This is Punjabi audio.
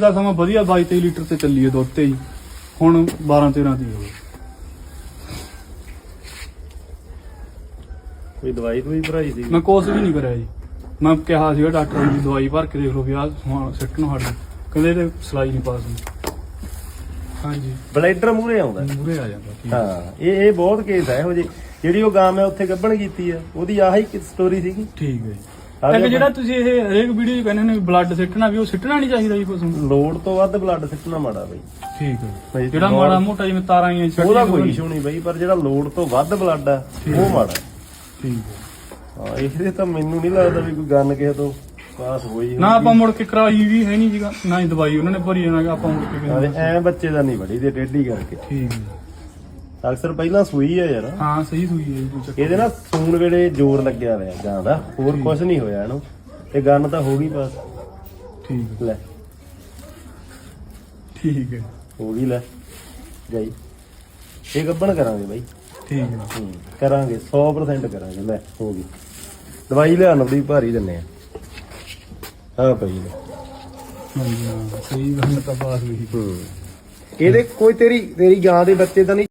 ਦਾ ਸਮਾਂ ਵਧੀਆ 22 23 ਲੀਟਰ ਤੇ ਚੱਲੀ ਹੈ ਦੁੱਧ ਤੇ ਜੀ। ਹੁਣ 12 13 ਦੀ ਹੋ ਗਈ ਕੋਈ ਦਵਾਈ ਦਵਾਈ ਭਰਾਈ ਸੀ? ਮੈਂ ਕੋਰਸ ਵੀ ਨਹੀਂ ਕਰਿਆ ਜੀ। ਮੈਂ ਕਿਹਾ ਸੀਗਾ ਡਾਕਟਰ ਨੂੰ ਵੀ ਦਵਾਈ ਭਰ ਕੇ ਦੇਖ ਲਓ ਵੀ ਆਹ ਸਮਾਨ ਸਿੱਟ ਨੂੰ ਹਟ ਕਹਿੰਦੇ ਤੇ ਸਲਾਈ ਨਹੀਂ ਪਾਸ ਹੁੰਦੀ। ਹਾਂਜੀ। ਬਲੈਡਰ ਮੂਰੇ ਆਉਂਦਾ। ਮੂਰੇ ਆ ਜਾਂਦਾ ਠੀਕ। ਹੈ। ਹਾਂ ਇਹ ਇਹ ਬਹੁਤ ਕੇਸ ਹੈ ਇਹੋ ਜਿਹੇ। ਜਿਹੜੀ ਉਹ ਗਾਂ ਮੈਂ ਉੱਥੇ ਗੱਭਣ ਕੀਤੀ ਆ ਉਹਦੀ ਆਹੀ ਸਟੋਰੀ ਸੀਗੀ। ਠੀਕ ਹੈ ਜੀ। ਇੱਕ। ਜਿਹੜਾ ਤੁਸੀਂ ਇਹ ਹਰੇਕ ਵੀਡੀਓ 'ਚ ਕਹਿੰਦੇ ਨੇ ਬਲੱਡ ਸਿੱਟਣਾ ਵੀ ਉਹ ਸਿੱਟਣਾ ਨਹੀਂ ਚਾਹੀਦਾ ਜੀ ਕੁਝ ਲੋੜ ਤੋਂ ਵੱਧ ਬਲੱਡ ਸਿੱਟਣਾ ਮਾੜਾ ਬਈ। ਠੀਕ ਹੈ। ਜਿਹੜਾ ਮਾੜਾ ਮੋਟਾ ਜਿਵੇਂ ਤਾਰਾਂ ਹੀ ਉਹਦਾ ਕੋਈ ਇਸ਼ੂ ਨਹੀਂ ਬਈ ਪਰ ਜਿਹੜਾ ਲੋੜ ਤੋਂ ਵੱਧ ਬਲੱਡ ਆ ਉਹ। ਮਾੜਾ। ਠੀਕ ਹੈ। ਹਾਂ ਇਹਦੇ ਤਾਂ ਮੈਨੂੰ ਨਹੀਂ ਲੱਗਦਾ ਵੀ ਕੋਈ ਗੰਨ ਕਿਸੇ ਤੋਂ ਪਾਸ ਹੋਈ ਨਾ ਆਪਾਂ ਮੁੜ ਕੇ ਕਰਾਈ ਵੀ ਹੈ ਨਹੀਂ ਜੀਗਾ ਨਾ ਹੀ ਦਵਾਈ ਉਹਨਾਂ ਨੇ ਭਰੀ ਜਾਣਾ ਆਪਾਂ ਮੁੜ ਕੇ ਐ ਬੱਚੇ ਦਾ ਨਹੀਂ ਬੜੀ ਦੇ ਟੇਢੀ ਕਰਕੇ। ਠੀਕ ਹੈ। ਅਕਸਰ ਪਹਿਲਾਂ ਸੂਈ ਆ ਯਾਰ। ਹਾਂ ਸਹੀ ਸੂਈ ਹੈ ਜੀ ਕੋਈ ਚੱਕਰ ਇਹਦੇ ਨਾਲ ਸੂਣ ਵੇਲੇ ਜ਼ੋਰ ਲੱਗਿਆ ਹੋਇਆ ਗਾਂ ਦਾ ਹੋਰ ਕੁਝ ਨਹੀਂ ਹੋਇਆ ਇਹਨੂੰ। ਤੇ ਗੰਨ ਤਾਂ ਹੋ ਗਈ ਬਸ। ਠੀਕ ਲੈ। ਠੀਕ ਹੈ ਹੋ ਗਈ ਲੈ। ਜਾਈ। ਇਹ ਗੱਬਣ ਕਰਾਂਗੇ ਬਾਈ। ਠੀਕ ਹੈ ਹੂੰ, ਕਰਾਂਗੇ 100% ਕਰਾਂਗੇ। ਲੈ ਹੋ ਗਈ। ਦਵਾਈ ਲਿਆਉਣ ਦੀ ਭਾਰੀ ਦਿੰਨੇ ਆ। ਹਾਂ ਪਈ ਲੈ ਹਾਂਜੀ ਹਾਂ ਸਹੀ ਗੱਲ ਤਾਂ ਬਾਤ ਹੋਈ। ਹੂੰ। ਇਹਦੇ ਕੋਈ ਤੇਰੀ ਤੇਰੀ ਗਾਂ ਦੇ ਬੱਚੇ ਤਾਂ ਨਹੀਂ